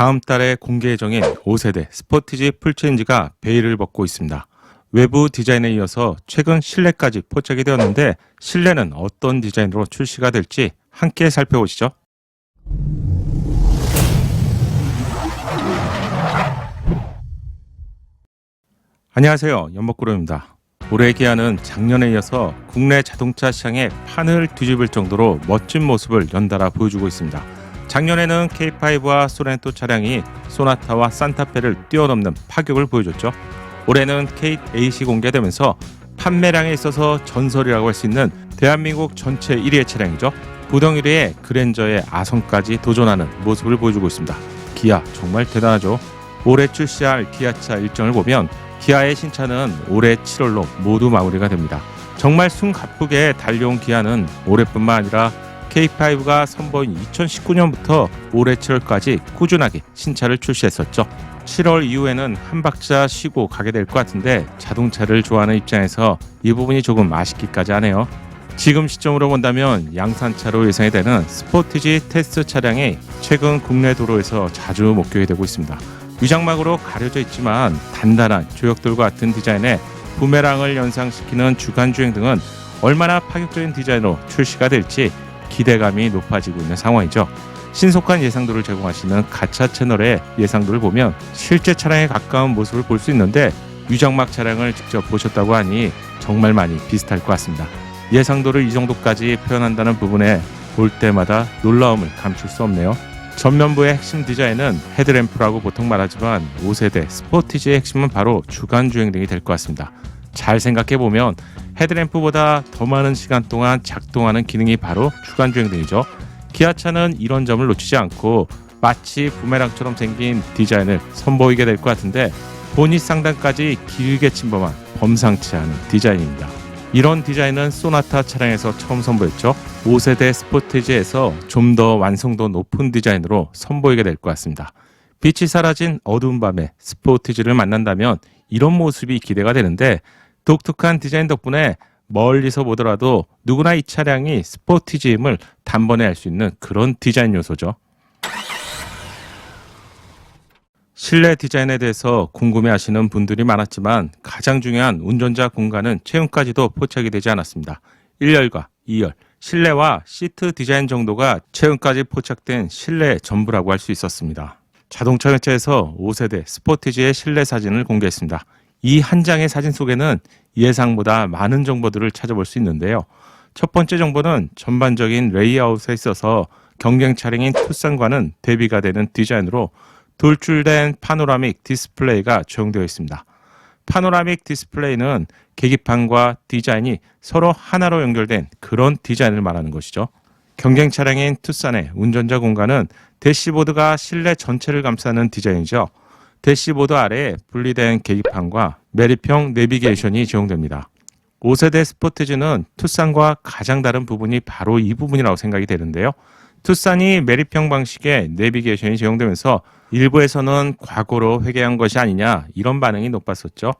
다음 달에 공개 예정인 5세대 스포티지 풀체인지가 베일을 벗고 있습니다. 외부 디자인에 이어서 최근 실내까지 포착이 되었는데 실내는 어떤 디자인으로 출시가 될지 함께 살펴보시죠. 안녕하세요. 연목구름입니다. 올해 기아는 작년에 이어서 국내 자동차 시장의 판을 뒤집을 정도로 멋진 모습을 연달아 보여주고 있습니다. 작년에는 K5와 소렌토 차량이 소나타와 산타페를 뛰어넘는 파격을 보여줬죠. 올해는 K8이 공개되면서 판매량에 있어서 전설이라고 할 수 있는 대한민국 전체 1위의 차량이죠. 부동 1위의 그랜저의 아성까지 도전하는 모습을 보여주고 있습니다. 기아 정말 대단하죠. 올해 출시할 기아차 일정을 보면 기아의 신차는 올해 7월로 모두 마무리가 됩니다. 정말 숨가쁘게 달려온 기아는 올해뿐만 아니라 K5가 선보인 2019년부터 올해 7월까지 꾸준하게 신차를 출시했었죠. 7월 이후에는 한 박자 쉬고 가게 될 것 같은데 자동차를 좋아하는 입장에서 이 부분이 조금 아쉽기까지 하네요. 지금 시점으로 본다면 양산차로 예상이 되는 스포티지 테스트 차량이 최근 국내 도로에서 자주 목격이 되고 있습니다. 위장막으로 가려져 있지만 단단한 조약돌과 같은 디자인에 부메랑을 연상시키는 주간 주행 등은 얼마나 파격적인 디자인으로 출시가 될지 기대감이 높아지고 있는 상황이죠. 신속한 예상도를 제공하시는 가차 채널의 예상도를 보면 실제 차량에 가까운 모습을 볼 수 있는데 유장막 차량을 직접 보셨다고 하니 정말 많이 비슷할 것 같습니다. 예상도를 이 정도까지 표현한다는 부분에 볼 때마다 놀라움을 감출 수 없네요. 전면부의 핵심 디자인은 헤드램프라고 보통 말하지만 5세대 스포티지의 핵심은 바로 주간 주행 등이 될 것 같습니다. 잘 생각해 보면 헤드램프보다 더 많은 시간 동안 작동하는 기능이 바로 주간 주행 등이죠. 기아차는 이런 점을 놓치지 않고 마치 부메랑처럼 생긴 디자인을 선보이게 될 것 같은데 보닛 상단까지 길게 침범한 범상치 않은 디자인입니다. 이런 디자인은 소나타 차량에서 처음 선보였죠. 5세대 스포티지에서 좀 더 완성도 높은 디자인으로 선보이게 될 것 같습니다. 빛이 사라진 어두운 밤에 스포티지를 만난다면 이런 모습이 기대가 되는데 독특한 디자인 덕분에 멀리서 보더라도 누구나 이 차량이 스포티지임을 단번에 알 수 있는 그런 디자인 요소죠. 실내 디자인에 대해서 궁금해 하시는 분들이 많았지만 가장 중요한 운전자 공간은 체온까지도 포착이 되지 않았습니다. 1열과 2열, 실내와 시트 디자인 정도가 체온까지 포착된 실내 전부라고 할 수 있었습니다. 자동차 회차에서 5세대 스포티지의 실내 사진을 공개했습니다. 이 한 장의 사진 속에는 예상보다 많은 정보들을 찾아볼 수 있는데요. 첫 번째 정보는 전반적인 레이아웃에 있어서 경쟁 차량인 투싼과는 대비가 되는 디자인으로 돌출된 파노라믹 디스플레이가 적용되어 있습니다. 파노라믹 디스플레이는 계기판과 디자인이 서로 하나로 연결된 그런 디자인을 말하는 것이죠. 경쟁 차량인 투싼의 운전자 공간은 대시보드가 실내 전체를 감싸는 디자인이죠. 대시보드 아래에 분리된 계기판과 메리평 내비게이션이 적용됩니다. 5세대 스포티지는 투싼과 가장 다른 부분이 바로 이 부분이라고 생각이 되는데요. 투싼이 메리평 방식의 내비게이션이 적용되면서 일부에서는 과거로 회귀한 것이 아니냐 이런 반응이 높았었죠.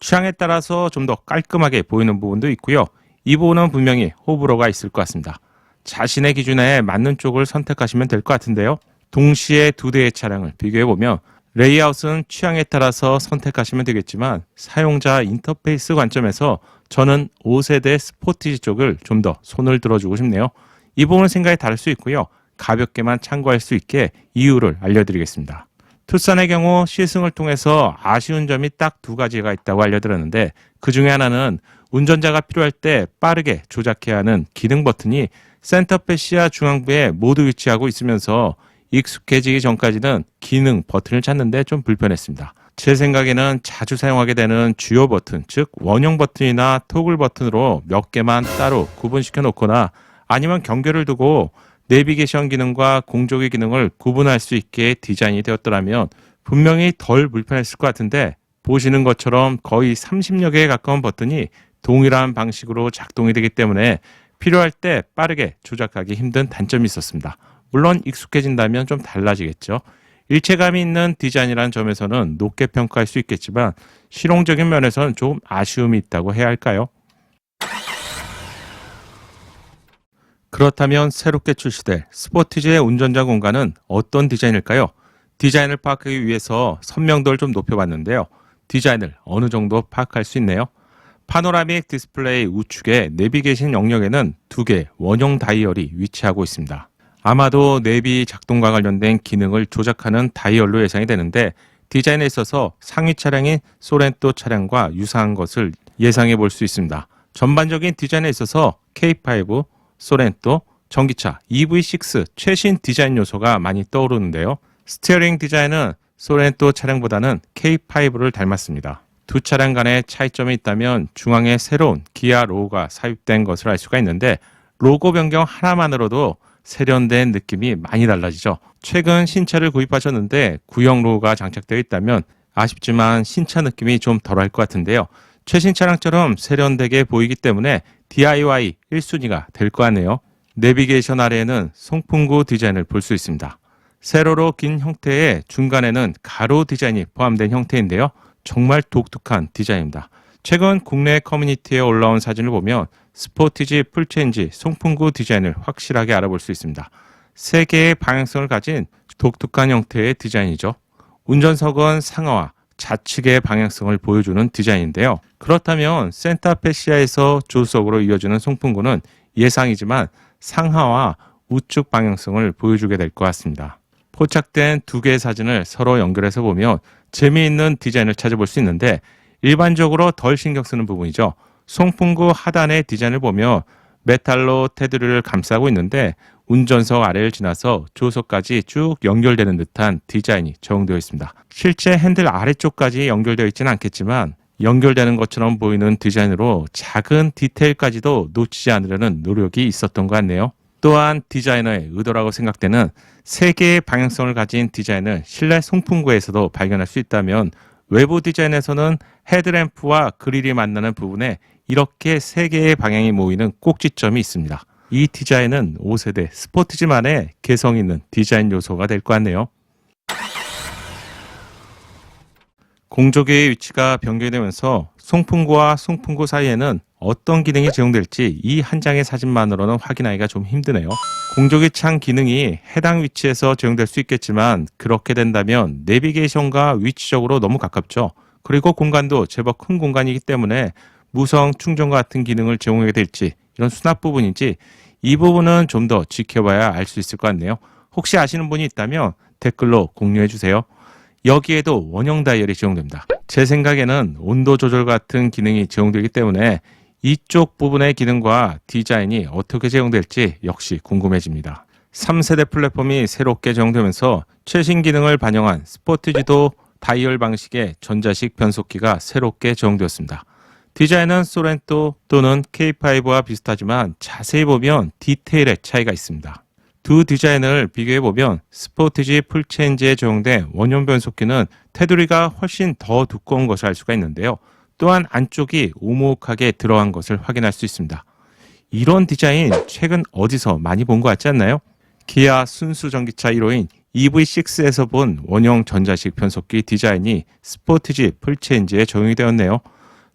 취향에 따라서 좀 더 깔끔하게 보이는 부분도 있고요. 이 부분은 분명히 호불호가 있을 것 같습니다. 자신의 기준에 맞는 쪽을 선택하시면 될 것 같은데요. 동시에 두 대의 차량을 비교해 보면 레이아웃은 취향에 따라서 선택하시면 되겠지만 사용자 인터페이스 관점에서 저는 5세대 스포티지 쪽을 좀 더 손을 들어주고 싶네요. 이 부분은 생각이 다를 수 있고요. 가볍게만 참고할 수 있게 이유를 알려드리겠습니다. 투싼의 경우 시승을 통해서 아쉬운 점이 딱 두 가지가 있다고 알려드렸는데 그 중에 하나는 운전자가 필요할 때 빠르게 조작해야 하는 기능 버튼이 센터페시아 중앙부에 모두 위치하고 있으면서 익숙해지기 전까지는 기능 버튼을 찾는데 좀 불편했습니다. 제 생각에는 자주 사용하게 되는 주요 버튼, 즉 원형 버튼이나 토글 버튼으로 몇 개만 따로 구분시켜 놓거나 아니면 경계를 두고 내비게이션 기능과 공조기 기능을 구분할 수 있게 디자인이 되었더라면 분명히 덜 불편했을 것 같은데 보시는 것처럼 거의 30여 개에 가까운 버튼이 동일한 방식으로 작동이 되기 때문에 필요할 때 빠르게 조작하기 힘든 단점이 있었습니다. 물론 익숙해진다면 좀 달라지겠죠. 일체감이 있는 디자인이라는 점에서는 높게 평가할 수 있겠지만 실용적인 면에서는 좀 아쉬움이 있다고 해야 할까요? 그렇다면 새롭게 출시될 스포티지의 운전자 공간은 어떤 디자인일까요? 디자인을 파악하기 위해서 선명도를 좀 높여봤는데요. 디자인을 어느 정도 파악할 수 있네요. 파노라믹 디스플레이 우측의 내비게이션 영역에는 두개 원형 다이얼이 위치하고 있습니다. 아마도 내비 작동과 관련된 기능을 조작하는 다이얼로 예상이 되는데 디자인에 있어서 상위 차량인 소렌토 차량과 유사한 것을 예상해 볼 수 있습니다. 전반적인 디자인에 있어서 K5, 소렌토, 전기차 EV6 최신 디자인 요소가 많이 떠오르는데요. 스티어링 디자인은 소렌토 차량보다는 K5를 닮았습니다. 두 차량 간의 차이점이 있다면 중앙에 새로운 기아 로고가 삽입된 것을 알 수가 있는데 로고 변경 하나만으로도 세련된 느낌이 많이 달라지죠. 최근 신차를 구입하셨는데 구형 로고가 장착되어 있다면 아쉽지만 신차 느낌이 좀 덜할 것 같은데요. 최신 차량처럼 세련되게 보이기 때문에 DIY 1순위가 될것 같네요. 내비게이션 아래에는 송풍구 디자인을 볼 수 있습니다. 세로로 긴 형태의 중간에는 가로 디자인이 포함된 형태인데요. 정말 독특한 디자인입니다. 최근 국내 커뮤니티에 올라온 사진을 보면 스포티지 풀체인지 송풍구 디자인을 확실하게 알아볼 수 있습니다. 세 개의 방향성을 가진 독특한 형태의 디자인이죠. 운전석은 상하와 좌측의 방향성을 보여주는 디자인인데요. 그렇다면 센타페시아에서 조수석으로 이어지는 송풍구는 예상이지만 상하와 우측 방향성을 보여주게 될 것 같습니다. 포착된 두 개의 사진을 서로 연결해서 보면 재미있는 디자인을 찾아볼 수 있는데 일반적으로 덜 신경 쓰는 부분이죠. 송풍구 하단의 디자인을 보면 메탈로 테두리를 감싸고 있는데 운전석 아래를 지나서 조석까지 쭉 연결되는 듯한 디자인이 적용되어 있습니다. 실제 핸들 아래쪽까지 연결되어 있지는 않겠지만 연결되는 것처럼 보이는 디자인으로 작은 디테일까지도 놓치지 않으려는 노력이 있었던 것 같네요. 또한 디자이너의 의도라고 생각되는 세 개의 방향성을 가진 디자인을 실내 송풍구에서도 발견할 수 있다면 외부 디자인에서는 헤드램프와 그릴이 만나는 부분에 이렇게 세 개의 방향이 모이는 꼭지점이 있습니다. 이 디자인은 5세대 스포티지만의 개성 있는 디자인 요소가 될 것 같네요. 공조기의 위치가 변경이 되면서 송풍구와 송풍구 사이에는 어떤 기능이 제공될지 이 한 장의 사진만으로는 확인하기가 좀 힘드네요. 공조기 창 기능이 해당 위치에서 제공될 수 있겠지만 그렇게 된다면 내비게이션과 위치적으로 너무 가깝죠. 그리고 공간도 제법 큰 공간이기 때문에 무선 충전과 같은 기능을 제공하게 될지 이런 수납 부분인지 이 부분은 좀 더 지켜봐야 알 수 있을 것 같네요. 혹시 아시는 분이 있다면 댓글로 공유해 주세요. 여기에도 원형 다이얼이 제공됩니다. 제 생각에는 온도 조절 같은 기능이 제공되기 때문에 이쪽 부분의 기능과 디자인이 어떻게 제공될지 역시 궁금해집니다. 3세대 플랫폼이 새롭게 제공되면서 최신 기능을 반영한 스포티지도 다이얼 방식의 전자식 변속기가 새롭게 제공되었습니다. 디자인은 소렌토 또는 K5와 비슷하지만 자세히 보면 디테일의 차이가 있습니다. 두 디자인을 비교해 보면 스포티지 풀체인지에 적용된 원형 변속기는 테두리가 훨씬 더 두꺼운 것을 알 수가 있는데요. 또한 안쪽이 오목하게 들어간 것을 확인할 수 있습니다. 이런 디자인 최근 어디서 많이 본 것 같지 않나요? 기아 순수 전기차 1호인 EV6에서 본 원형 전자식 변속기 디자인이 스포티지 풀체인지에 적용이 되었네요.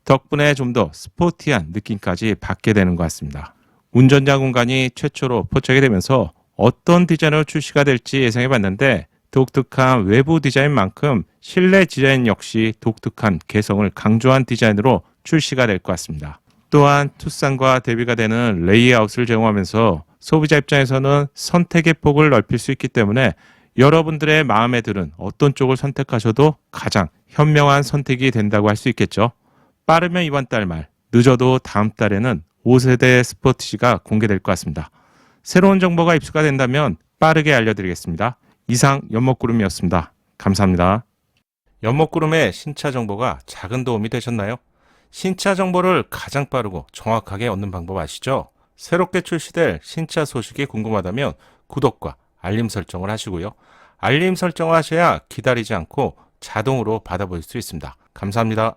덕분에 좀 더 스포티한 느낌까지 받게 되는 것 같습니다. 운전자 공간이 최초로 포착이 되면서 어떤 디자인으로 출시가 될지 예상해 봤는데 독특한 외부 디자인만큼 실내 디자인 역시 독특한 개성을 강조한 디자인으로 출시가 될 것 같습니다. 또한 투싼과 대비가 되는 레이아웃을 제공하면서 소비자 입장에서는 선택의 폭을 넓힐 수 있기 때문에 여러분들의 마음에 드는 어떤 쪽을 선택하셔도 가장 현명한 선택이 된다고 할 수 있겠죠. 빠르면 이번 달 말, 늦어도 다음 달에는 5세대 스포티지가 공개될 것 같습니다. 새로운 정보가 입수가 된다면 빠르게 알려드리겠습니다. 이상 연목구름이었습니다. 감사합니다. 연목구름의 신차 정보가 작은 도움이 되셨나요? 신차 정보를 가장 빠르고 정확하게 얻는 방법 아시죠? 새롭게 출시될 신차 소식이 궁금하다면 구독과 알림 설정을 하시고요. 알림 설정을 하셔야 기다리지 않고 자동으로 받아볼 수 있습니다. 감사합니다.